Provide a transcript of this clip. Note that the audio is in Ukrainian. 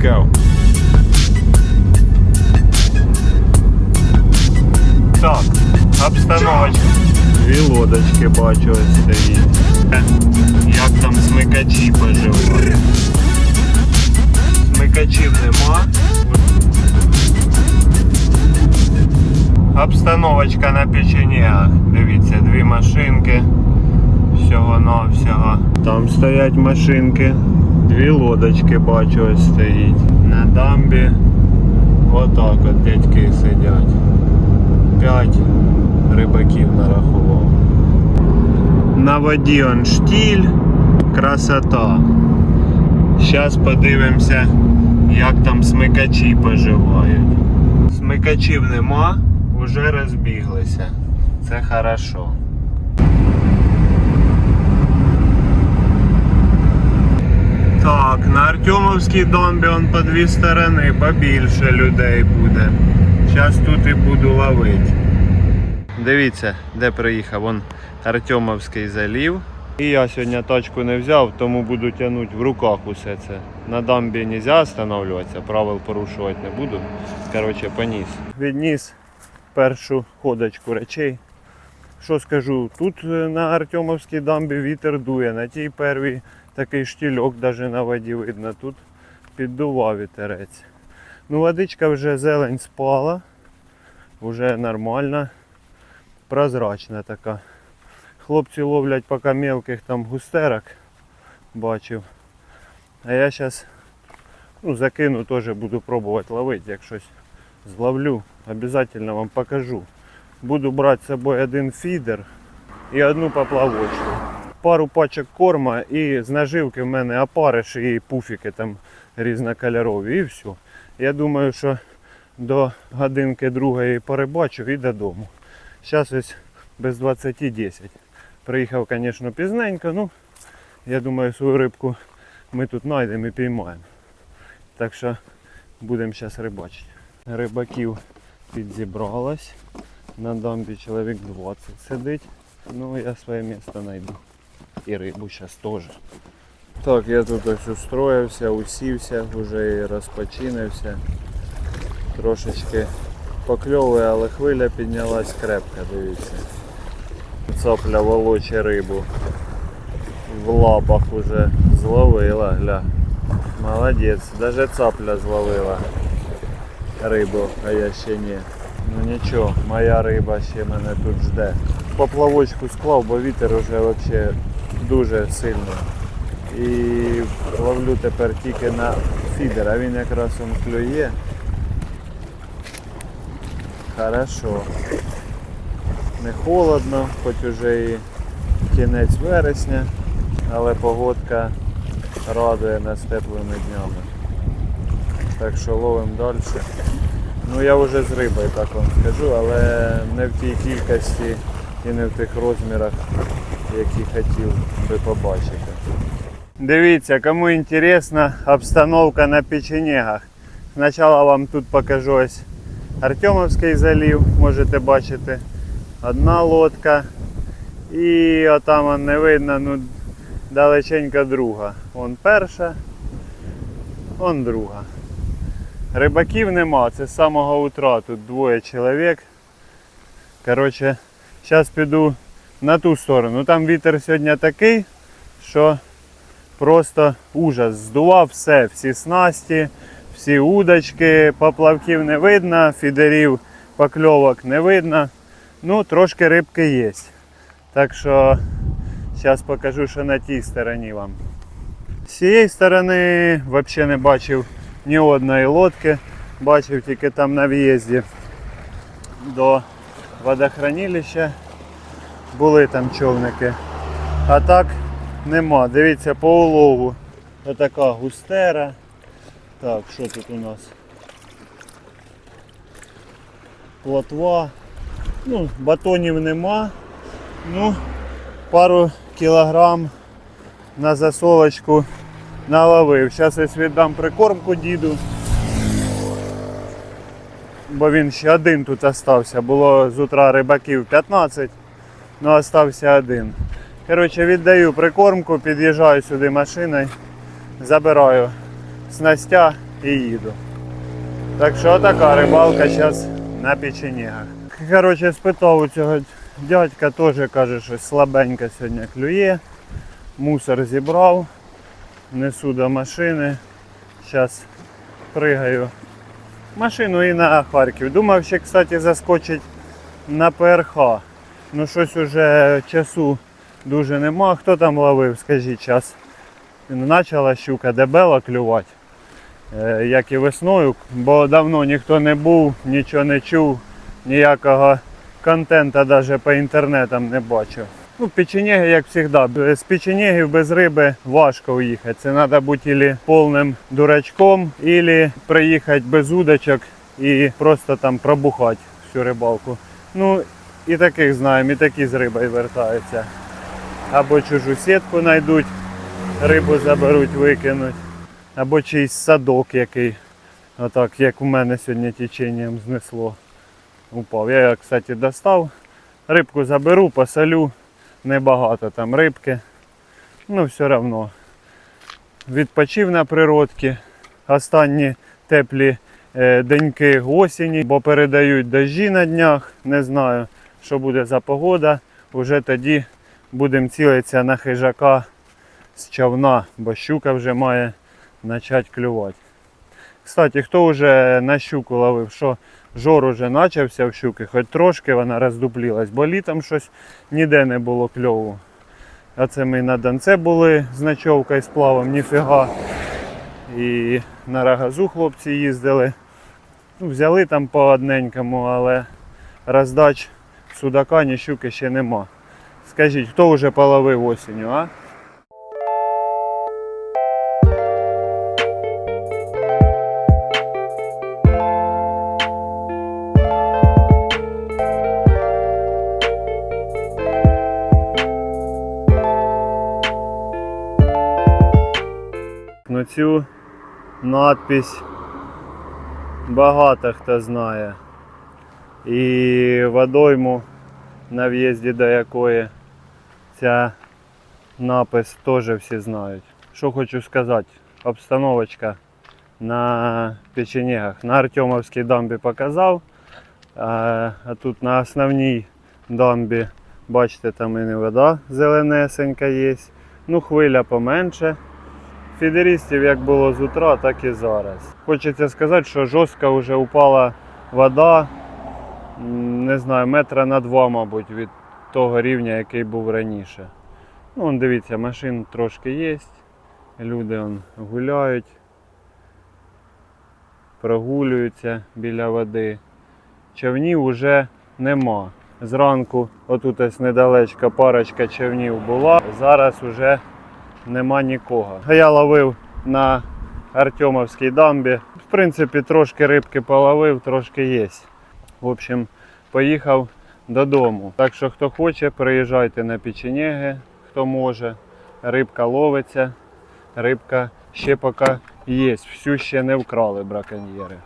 go. Так, обстановочка. Дві лодочки бачу ось стоїть. Як там смикачі поживають. Смикачів нема. Обстановочка на печенях. Дивіться, дві машинки. Всього на всього. Там стоять машинки. Дві лодочки бачу ось стоїть. На дамбі. Отак от дядьки сидять. П'ять рибаків нарахував. На воді он штіль, красота. Зараз подивимося, як там смикачі поживають. Смикачів нема, вже розбіглися. Це хорошо. Так, на Артемовській домбі он по дві сторони, побільше людей буде. Зараз тут і буду ловити. Дивіться, де приїхав. Вон Артемовський залів. І я сьогодні тачку не взяв, тому буду тягнути в руках усе це. На дамбі не можна останавливатися, правил порушувати не буду. Коротше, поніс. Відніс першу ходочку речей. Що скажу, тут е, на Артемовській дамбі вітер дує, на тій первій такий штільок навіть на воді видно. Тут піддував вітерець. Ну, водичка вже зелень спала, вже нормальна, прозрачна така. Хлопці ловлять поки мелких там густерок, бачив. А я зараз ну, закину, теж буду пробувати ловити, як щось зловлю, обов'язково вам покажу. Буду брати з собою один фідер і одну поплавочку. Пару пачок корма і з наживки в мене опариш і пуфіки там різнокольорові і все. Я думаю, що до годинки другої перебачу і додому. Зараз ось без 20.10. Приїхав, звісно, пізненько, ну я думаю, свою рибку ми тут знайдемо і піймаємо. Так що будемо зараз рибачити. Рибаків підзібралось. На дамбі чоловік 20 сидить. Ну я своє місце знайду. І рибу зараз теж. Так, я тут ось устроївся, усівся, вже і розпочинився. Трошечки покльовує, але хвиля піднялась крепко, дивіться. Цапля волоче рибу. В лапах уже зловила, гля. Молодець, даже цапля зловила рибу, а я ще ні. Ну нічого, моя риба ще мене тут жде. Поплавочку склав, бо вітер уже вообще дуже сильний. І ловлю тепер тільки на фідер, а він якраз он клює. Хорошо. Не холодно, хоч уже і кінець вересня, але погодка радує нас теплими днями. Так що ловимо далі. Ну я вже з рибою так вам скажу, але не в тій кількості і не в тих розмірах, які хотів би побачити. Дивіться, кому інтересна обстановка на печенегах. Спочатку вам тут покажу ось Артемовський залів, можете бачити. Одна лодка. І отам не видно, ну далеченька друга. Вон перша, вон друга. Рибаків нема, це з самого утра тут двоє чоловік. Коротше, зараз піду на ту сторону. Там вітер сьогодні такий, що просто ужас. Здував все, всі снасті, всі удочки, поплавків не видно, фідерів, покльовок не видно. Ну, трошки рибки є. Так що зараз покажу, що на тій стороні вам. З цієї сторони взагалі не бачив ні одної лодки. Бачив тільки там на в'їзді до водохранилища. Були там човники. А так нема. Дивіться по улову. Отака густера. Так, що тут у нас? Плотва. Ну, батонів нема. Ну, пару кілограм на засолочку наловив. Зараз ось віддам прикормку діду. Бо він ще один тут остався. Було з утра рибаків 15, але остався один. Коротше, віддаю прикормку, під'їжджаю сюди машиною, забираю снастя і їду. Так що така рибалка зараз на печенегах. Коротше, спитав у цього дядька, теж каже, що слабенько сьогодні клює. Мусор зібрав, несу до машини. Зараз пригаю машину і на Харків. Думав ще, кстати, заскочить на ПРХ. Ну щось уже часу дуже нема. Хто там ловив, скажіть час. Почала щука дебела клювати. Е, як і весною, бо давно ніхто не був, нічого не чув, ніякого контента навіть по інтернетам не бачив. Ну, печенеги, як завжди, з печенегів без риби важко уїхати. Це треба бути ілі повним дурачком, або приїхати без удочок і просто там пробухати всю рибалку. Ну, і таких знаємо, і такі з рибою вертаються. Або чужу сітку знайдуть, рибу заберуть, викинуть або чийсь садок який. Отак, як у мене сьогодні теченням знесло. Упав. Я кстати, достав. Рибку заберу, посолю. Небагато там рибки. Ну, все одно. Відпочив на природці. Останні теплі е, деньки осені, бо передають дощі на днях. Не знаю, що буде за погода. Уже тоді будемо цілитися на хижака з човна, бо щука вже має почати клювати. Кстати, хто вже на щуку ловив, що жор уже почався в щуки, хоч трошки вона роздуплілась, бо літом щось ніде не було кльову. А це ми на Донце були з ночовкою з плавом, ніфіга. І на рагазу хлопці їздили. Ну, взяли там по одненькому, але роздач судака, ні щуки ще нема. Скажіть, хто вже половив осінню, а? Ну цю надпись багато хто знає. І водойму, на в'їзді до якої ця напис теж всі знають. Що хочу сказати, обстановочка на печенегах. На Артемовській дамбі показав, а, тут на основній дамбі, бачите, там і не вода зеленесенька є. Ну, хвиля поменше. Фідерістів як було з утра, так і зараз. Хочеться сказати, що жорстко вже упала вода, не знаю, метра на два, мабуть, від того рівня, який був раніше. Ну, вон, дивіться, машин трошки є, люди вон, гуляють, прогулюються біля води. Човнів вже нема. Зранку отут ось недалечко парочка човнів була, зараз уже нема нікого. Я ловив на Артемовській дамбі. В принципі, трошки рибки половив, трошки є. В общем, поїхав додому. Так що, хто хоче, приїжджайте на печенеги, хто може. Рибка ловиться, рибка ще поки є. Всю ще не вкрали браконьєри.